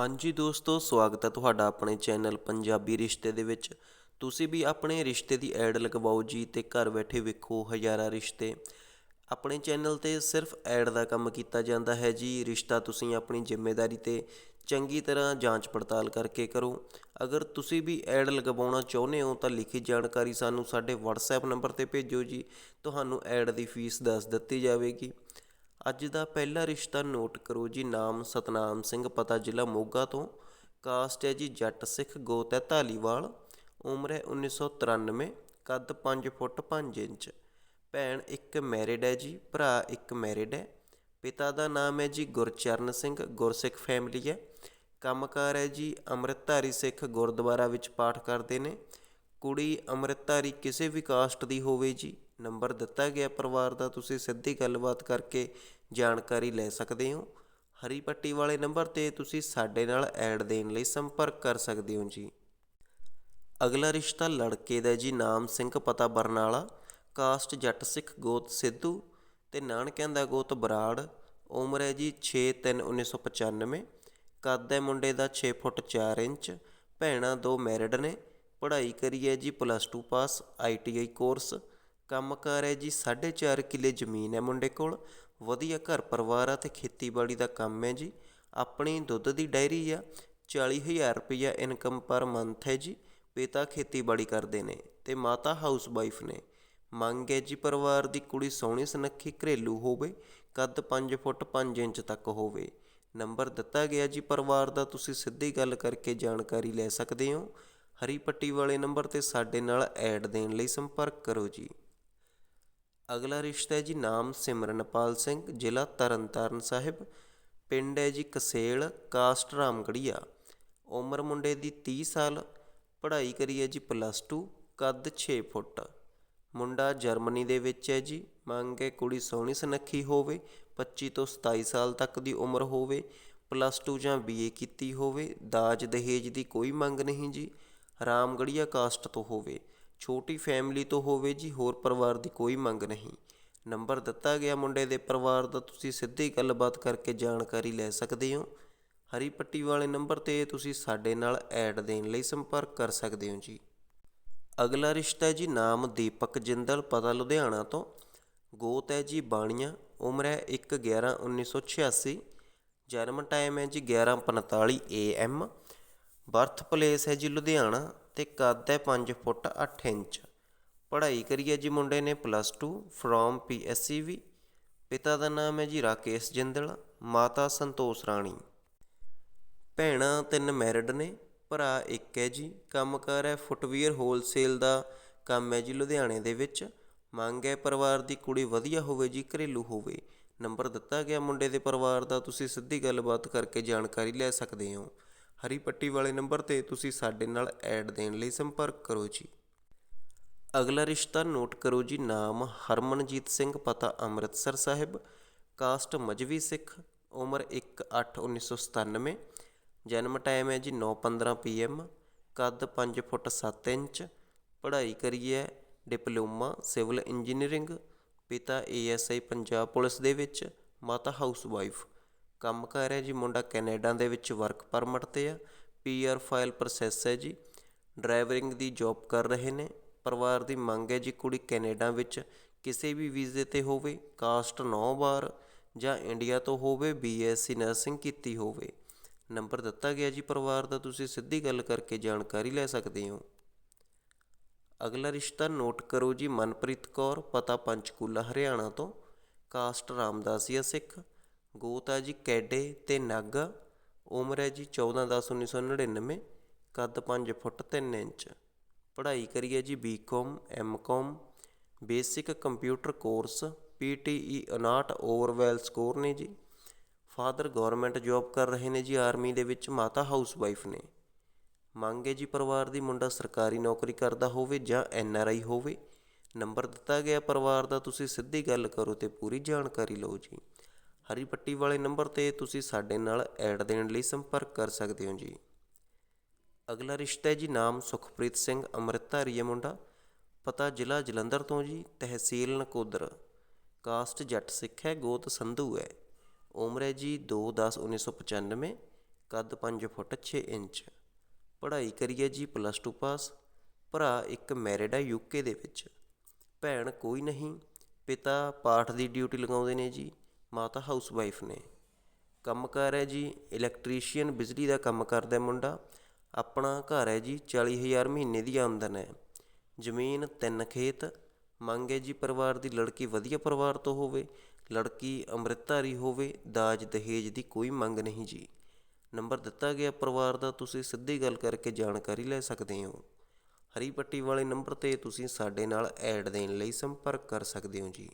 ਹਾਂਜੀ ਦੋਸਤੋ, ਸਵਾਗਤ ਹੈ ਤੁਹਾਡਾ ਆਪਣੇ ਚੈਨਲ ਪੰਜਾਬੀ ਰਿਸ਼ਤੇ ਦੇ ਵਿੱਚ। ਤੁਸੀਂ ਵੀ ਆਪਣੇ ਰਿਸ਼ਤੇ ਦੀ ਐਡ ਲਗਵਾਓ ਜੀ ਤੇ ਘਰ ਬੈਠੇ ਵੇਖੋ ਹਜ਼ਾਰਾਂ ਰਿਸ਼ਤੇ। ਆਪਣੇ ਚੈਨਲ ਤੇ ਸਿਰਫ ਐਡ ਦਾ ਕੰਮ ਕੀਤਾ ਜਾਂਦਾ ਹੈ ਜੀ। ਰਿਸ਼ਤਾ ਤੁਸੀਂ ਆਪਣੀ ਜ਼ਿੰਮੇਵਾਰੀ ਤੇ ਚੰਗੀ ਤਰ੍ਹਾਂ ਜਾਂਚ ਪੜਤਾਲ ਕਰਕੇ ਕਰੋ। ਅਗਰ ਤੁਸੀਂ ਵੀ ਐਡ ਲਗਵਾਉਣਾ ਚਾਹੁੰਦੇ ਹੋ ਤਾਂ ਲਿਖੀ ਜਾਣਕਾਰੀ ਸਾਨੂੰ ਸਾਡੇ WhatsApp ਨੰਬਰ ਤੇ ਭੇਜੋ ਜੀ। ਤੁਹਾਨੂੰ ਐਡ ਦੀ ਫੀਸ ਦੱਸ ਦਿੱਤੀ ਜਾਵੇਗੀ। ਅੱਜ ਦਾ ਪਹਿਲਾ ਰਿਸ਼ਤਾ ਨੋਟ ਕਰੋ ਜੀ, ਨਾਮ ਸਤਨਾਮ ਸਿੰਘ, ਪਤਾ ਜ਼ਿਲ੍ਹਾ ਮੋਗਾ ਤੋਂ। ਕਾਸਟ ਹੈ ਜੀ ਜੱਟ ਸਿੱਖ ਗੋਤ ਹੈ ਧਾਲੀਵਾਲ। ਉਮਰ ਹੈ 1993 ਕੱਦ 5 ਫੁੱਟ 5 ਇੰਚ। ਭੈਣ ਇੱਕ ਮੈਰਿਡ ਹੈ ਜੀ, ਭਰਾ ਇੱਕ ਮੈਰਿਡ ਹੈ। ਪਿਤਾ ਦਾ ਨਾਮ ਹੈ ਜੀ ਗੁਰਚਰਨ ਸਿੰਘ, ਗੁਰਸਿੱਖ ਫੈਮਿਲੀ ਹੈ। ਕੰਮਕਾਰ ਹੈ ਜੀ ਅੰਮ੍ਰਿਤਧਾਰੀ ਸਿੱਖ ਗੁਰਦੁਆਰਾ ਵਿੱਚ ਪਾਠ ਕਰਦੇ ਨੇ। ਕੁੜੀ ਅੰਮ੍ਰਿਤਧਾਰੀ ਕਿਸੇ ਵੀ ਕਾਸਟ ਦੀ ਹੋਵੇ ਜੀ। ਨੰਬਰ ਦਿੱਤਾ ਗਿਆ ਪਰਿਵਾਰ ਦਾ, ਤੁਸੀਂ ਸਿੱਧੀ ਗੱਲਬਾਤ ਕਰਕੇ ਜਾਣਕਾਰੀ ਲੈ ਸਕਦੇ ਹੋ। ਹਰੀ ਪੱਟੀ ਵਾਲੇ ਨੰਬਰ ਤੇ ਤੁਸੀਂ ਸਾਡੇ ਨਾਲ ਐਡ ਦੇਣ ਲਈ ਸੰਪਰਕ ਕਰ ਸਕਦੇ ਹੋ ਜੀ। ਅਗਲਾ ਰਿਸ਼ਤਾ ਲੜਕੇ ਦਾ ਜੀ, ਨਾਮ ਸਿੰਘ ਪਤਾ ਬਰਨਾਲਾ। ਕਾਸਟ ਜੱਟ ਸਿੱਖ ਗੋਤ ਸਿੱਧੂ ਤੇ ਨਾਨਕਿਆਂ ਦਾ ਗੋਤ ਬਰਾੜ। ਉਮਰ ਹੈ ਜੀ 6/3/1995 ਕੱਦ ਹੈ ਮੁੰਡੇ ਦਾ 6 ਫੁੱਟ 4 ਇੰਚ। ਭੈਣਾਂ ਦੋ ਮੈਰਿਡ ਨੇ। ਪੜ੍ਹਾਈ ਕਰੀ ਹੈ ਜੀ ਪਲੱਸ 2 ਪਾਸ ਆਈਟੀਆਈ ਕੋਰਸ। ਕੰਮਕਾਰ ਹੈ ਜੀ 4.5 ਕਿੱਲੇ ਜ਼ਮੀਨ ਹੈ ਮੁੰਡੇ ਕੋਲ। ਵਧੀਆ ਘਰ ਪਰਿਵਾਰ ਆ ਤੇ ਖੇਤੀਬਾੜੀ ਦਾ ਕੰਮ ਹੈ ਜੀ। ਆਪਣੀ ਦੁੱਧ ਦੀ ਡਾਇਰੀ ਆ 40000 ਰੁਪਇਆ ਇਨਕਮ ਪਰ ਮੰਥ ਹੈ ਜੀ। ਪਿਤਾ ਖੇਤੀਬਾੜੀ ਕਰਦੇ ਨੇ ਤੇ ਮਾਤਾ ਹਾਊਸ ਵਾਈਫ ਨੇ। ਮੰਗ ਹੈ ਜੀ ਪਰਿਵਾਰ ਦੀ ਕੁੜੀ ਸੋਹਣੀ ਸੁਨੱਖੀ ਘਰੇਲੂ ਹੋਵੇ, ਕੱਦ 5 ਫੁੱਟ 5 ਇੰਚ ਤੱਕ ਹੋਵੇ। ਨੰਬਰ ਦਿੱਤਾ ਗਿਆ ਜੀ ਪਰਿਵਾਰ ਦਾ, ਤੁਸੀਂ ਸਿੱਧੀ ਗੱਲ ਕਰਕੇ ਜਾਣਕਾਰੀ ਲੈ ਸਕਦੇ ਹੋ। ਹਰੀ ਪੱਟੀ ਵਾਲੇ ਨੰਬਰ ਤੇ ਸਾਡੇ ਨਾਲ ਐਡ ਦੇਣ ਲਈ ਸੰਪਰਕ ਕਰੋ ਜੀ। ਅਗਲਾ ਰਿਸ਼ਤਾ ਹੈ ਜੀ ਨਾਮ ਸਿਮਰਨਪਾਲ ਸਿੰਘ, ਜ਼ਿਲ੍ਹਾ ਤਰਨਤਾਰਨ ਸਾਹਿਬ। ਪਿੰਡ ਹੈ ਜੀ ਕਸੇਲ, ਕਾਸਟ ਰਾਮਗੜੀਆ। ਉਮਰ ਮੁੰਡੇ ਦੀ 30 ਸਾਲ, ਪੜ੍ਹਾਈ ਕਰੀ ਹੈ ਜੀ ਪਲੱਸ 2 ਕੱਦ 6 ਫੁੱਟ। ਮੁੰਡਾ ਜਰਮਨੀ ਦੇ ਵਿੱਚ ਹੈ ਜੀ, ਮੰਗ ਹੈ ਕੁੜੀ ਸੋਹਣੀ ਸੁਨੱਖੀ ਹੋਵੇ 25 ਤੋਂ 27 ਸਾਲ ਤੱਕ ਦੀ ਉਮਰ ਹੋਵੇ ਪਲੱਸ 2 ਜਾਂ ਬੀਏ ਕੀਤੀ ਹੋਵੇ, ਦਾਜ ਦਹੇਜ ਦੀ ਕੋਈ ਮੰਗ ਨਹੀਂ ਜੀ। ਰਾਮਗੜੀਆ ਕਾਸਟ ਤੋਂ ਹੋਵੇ। ਛੋਟੀ ਫੈਮਿਲੀ ਤੋਂ ਹੋਵੇ ਜੀ, ਹੋਰ ਪਰਿਵਾਰ ਦੀ ਕੋਈ ਮੰਗ ਨਹੀਂ। ਨੰਬਰ ਦਿੱਤਾ ਗਿਆ ਮੁੰਡੇ ਦੇ ਪਰਿਵਾਰ ਦਾ, ਤੁਸੀਂ ਸਿੱਧੀ ਗੱਲਬਾਤ ਕਰਕੇ ਜਾਣਕਾਰੀ ਲੈ ਸਕਦੇ ਹੋ। ਹਰੀ ਪੱਟੀ ਵਾਲੇ ਨੰਬਰ ਤੇ ਤੁਸੀਂ ਸਾਡੇ ਨਾਲ ਐਡ ਦੇਣ ਲਈ ਸੰਪਰਕ ਕਰ ਸਕਦੇ ਹੋ ਜੀ। ਅਗਲਾ ਰਿਸ਼ਤਾ ਹੈ ਜੀ, ਨਾਮ ਦੀਪਕ ਜਿੰਦਲ, ਪਤਾ ਲੁਧਿਆਣਾ ਤੋਂ। ਗੋਤ ਹੈ ਜੀ ਬਾਣੀਆਂ, ਉਮਰ ਹੈ 1/11/1986 ਜਨਮ ਟਾਈਮ ਹੈ ਜੀ 11:45 AM ਬਰਥ ਪਲੇਸ ਹੈ ਜੀ ਲੁਧਿਆਣਾ। ਤੇ ਕੱਦ ਹੈ 5 ਫੁੱਟ 8 ਇੰਚ। ਪੜ੍ਹਾਈ ਕਰੀ ਹੈ ਜੀ ਮੁੰਡੇ ਨੇ ਪਲੱਸ 2 ਫਰੋਮ ਪੀਐਸਸੀਵੀ ਪਿਤਾ ਦਾ ਨਾਮ ਹੈ ਜੀ ਰਾਕੇਸ਼ ਜਿੰਦਲ, ਮਾਤਾ ਸੰਤੋਸ਼ ਰਾਣੀ। ਭੈਣਾਂ ਤਿੰਨ ਮੈਰਿਡ ਨੇ, ਭਰਾ ਇੱਕ ਹੈ ਜੀ। ਕੰਮਕਾਰ ਹੈ ਫੁੱਟਵੀਅਰ ਹੋਲਸੇਲ ਦਾ ਕੰਮ ਹੈ ਜੀ ਲੁਧਿਆਣੇ ਦੇ ਵਿੱਚ। ਮੰਗ ਹੈ ਪਰਿਵਾਰ ਦੀ ਕੁੜੀ ਵਧੀਆ ਹੋਵੇ ਜੀ, ਘਰੇਲੂ ਹੋਵੇ। ਨੰਬਰ ਦਿੱਤਾ ਗਿਆ ਮੁੰਡੇ ਦੇ ਪਰਿਵਾਰ ਦਾ, ਤੁਸੀਂ ਸਿੱਧੀ ਗੱਲਬਾਤ ਕਰਕੇ ਜਾਣਕਾਰੀ ਲੈ ਸਕਦੇ ਹੋ। ਹਰੀ ਪੱਟੀ ਵਾਲੇ ਨੰਬਰ ਤੇ ਤੁਸੀਂ ਸਾਡੇ ਨਾਲ ਐਡ ਦੇਣ ਲਈ ਸੰਪਰਕ ਕਰੋ ਜੀ। ਅਗਲਾ ਰਿਸ਼ਤਾ ਨੋਟ ਕਰੋ ਜੀ, ਨਾਮ ਹਰਮਨਜੀਤ ਸਿੰਘ, ਪਤਾ ਅੰਮ੍ਰਿਤਸਰ ਸਾਹਿਬ। ਕਾਸਟ ਮਜਵੀ ਸਿੱਖ, ਉਮਰ 1/8/1997 ਜਨਮ ਟਾਈਮ ਹੈ ਜੀ 9:15 ਪੀਐਮ ਕੱਦ 5 ਫੁੱਟ 7 ਇੰਚ। ਪੜ੍ਹਾਈ ਕਰੀ ਹੈ ਡਿਪਲੋਮਾ, ਸਿਵਲ ਇੰਜੀਨੀਅਰਿੰਗ। ਪਿਤਾ ਏਐਸਆਈ ਪੰਜਾਬ ਪੁਲਿਸ ਦੇ ਵਿੱਚ। ਮਾਤਾ ਹਾਊਸ ਵਾਈਫ ਕੰਮ ਕਰ ਰਿਹਾ ਜੀ, ਮੁੰਡਾ ਕੈਨੇਡਾ ਦੇ ਵਿੱਚ ਵਰਕ ਪਰਮਿਟ ਤੇ ਆ ਪੀ ਆਰ ਫਾਈਲ ਪ੍ਰੋਸੈਸ ਹੈ ਜੀ। ਡਰਾਈਵਰਿੰਗ ਦੀ ਜੌਬ ਕਰ ਰਹੇ ਨੇ, ਪਰਿਵਾਰ ਦੀ ਮੰਗ ਹੈ ਜੀ ਕੁੜੀ ਕੈਨੇਡਾ ਵਿੱਚ ਕਿਸੇ ਵੀ ਵੀਜ਼ੇ ਤੇ ਹੋਵੇ ਕਾਸਟ 9 ਬਾਰ ਜਾਂ ਇੰਡੀਆ ਤੋਂ ਹੋਵੇ ਬੀਐਸਸੀ ਨਰਸਿੰਗ ਕੀਤੀ ਹੋਵੇ। ਨੰਬਰ ਦਿੱਤਾ ਗਿਆ ਜੀ ਪਰਿਵਾਰ ਦਾ, ਤੁਸੀਂ ਸਿੱਧੀ ਗੱਲ ਕਰਕੇ ਜਾਣਕਾਰੀ ਲੈ ਸਕਦੇ ਹੋ। ਅਗਲਾ ਰਿਸ਼ਤਾ ਨੋਟ ਕਰੋ ਜੀ, ਮਨਪ੍ਰੀਤ ਕੌਰ, ਪਤਾ ਪੰਚਕੂਲਾ ਹਰਿਆਣਾ ਤੋਂ ਕਾਸਟ ਰਾਮਦਾਸੀਆ ਸਿੱਖ। ਗੋਤ ਹੈ ਜੀ ਕੈਡੇ ਅਤੇ ਨਾਗਾ, ਉਮਰ ਹੈ ਜੀ 14/10/1999 ਕੱਦ ਪੰਜ ਫੁੱਟ ਤਿੰਨ ਇੰਚ। ਪੜ੍ਹਾਈ ਕਰੀ ਹੈ ਜੀ BCom MCom basic computer course, P T E 59 overall score ਨੇ ਜੀ। ਫਾਦਰ ਗਵਰਨਮੈਂਟ ਜੌਬ ਕਰ ਰਹੇ ਨੇ ਜੀ ਆਰਮੀ ਦੇ ਵਿੱਚ, ਮਾਤਾ ਹਾਊਸ ਵਾਈਫ ਨੇ। ਮੰਗ ਹੈ ਜੀ ਪਰਿਵਾਰ ਦੀ ਮੁੰਡਾ ਸਰਕਾਰੀ ਨੌਕਰੀ ਕਰਦਾ ਹੋਵੇ ਜਾਂ ਐੱਨ ਆਰ ਆਈ ਹੋਵੇ। ਨੰਬਰ ਦਿੱਤਾ ਗਿਆ ਪਰਿਵਾਰ ਦਾ, ਤੁਸੀਂ ਸਿੱਧੀ ਗੱਲ ਕਰੋ ਤੇ ਪੂਰੀ ਜਾਣਕਾਰੀ ਲਓ ਜੀ। ਹਰੀ ਪੱਟੀ ਵਾਲੇ ਨੰਬਰ ਤੇ ਤੁਸੀਂ ਸਾਡੇ ਨਾਲ ਐਡ ਦੇਣ ਲਈ ਸੰਪਰਕ ਕਰ ਸਕਦੇ ਹੋ ਜੀ। ਅਗਲਾ ਰਿਸ਼ਤਾ ਹੈ ਜੀ ਨਾਮ ਸੁਖਪ੍ਰੀਤ ਸਿੰਘ ਅੰਮ੍ਰਿਤਧਾਰੀ ਹੈ ਮੁੰਡਾ। ਪਤਾ ਜ਼ਿਲ੍ਹਾ ਜਲੰਧਰ ਤੋਂ ਜੀ, ਤਹਿਸੀਲ ਨਕੋਦਰ। ਕਾਸਟ ਜੱਟ ਸਿੱਖ ਹੈ, ਗੋਤ ਸੰਧੂ ਹੈ। ਉਮਰ ਹੈ ਜੀ 2/10/1995 ਕੱਦ 5 ਫੁੱਟ 6 ਇੰਚ। ਪੜ੍ਹਾਈ ਕਰੀ ਹੈ ਜੀ ਪਲੱਸ 2 ਪਾਸ ਭਰਾ ਇੱਕ ਮੈਰਿਡ ਹੈ ਯੂਕੇ ਦੇ ਵਿੱਚ। ਭੈਣ ਕੋਈ ਨਹੀਂ, ਪਿਤਾ ਪਾਠ ਦੀ ਡਿਊਟੀ ਲਗਾਉਂਦੇ ਨੇ ਜੀ। ਮਾਤਾ ਹਾਊਸ ਵਾਈਫ ਨੇ ਕੰਮਕਾਰ ਹੈ ਜੀ, ਇਲੈਕਟ੍ਰੀਸ਼ੀਅਨ ਬਿਜਲੀ ਦਾ ਕੰਮ ਕਰਦਾ ਮੁੰਡਾ। ਆਪਣਾ ਘਰ ਹੈ ਜੀ 40000 ਮਹੀਨੇ ਦੀ ਆਮਦਨ ਹੈ। ਜ਼ਮੀਨ ਤਿੰਨ ਖੇਤ। ਮੰਗ ਹੈ ਜੀ ਪਰਿਵਾਰ ਦੀ ਲੜਕੀ ਵਧੀਆ ਪਰਿਵਾਰ ਤੋਂ ਹੋਵੇ। ਲੜਕੀ ਅੰਮ੍ਰਿਤਧਾਰੀ ਹੋਵੇ, ਦਾਜ ਦਹੇਜ ਦੀ ਕੋਈ ਮੰਗ ਨਹੀਂ ਜੀ। ਨੰਬਰ ਦਿੱਤਾ ਗਿਆ ਪਰਿਵਾਰ ਦਾ, ਤੁਸੀਂ ਸਿੱਧੀ ਗੱਲ ਕਰਕੇ ਜਾਣਕਾਰੀ ਲੈ ਸਕਦੇ ਹੋ। ਹਰੀ ਪੱਟੀ ਵਾਲੇ ਨੰਬਰ ਤੇ ਤੁਸੀਂ ਸਾਡੇ ਨਾਲ ਐਡ ਦੇਣ ਲਈ ਸੰਪਰਕ ਕਰ ਸਕਦੇ ਹੋ ਜੀ।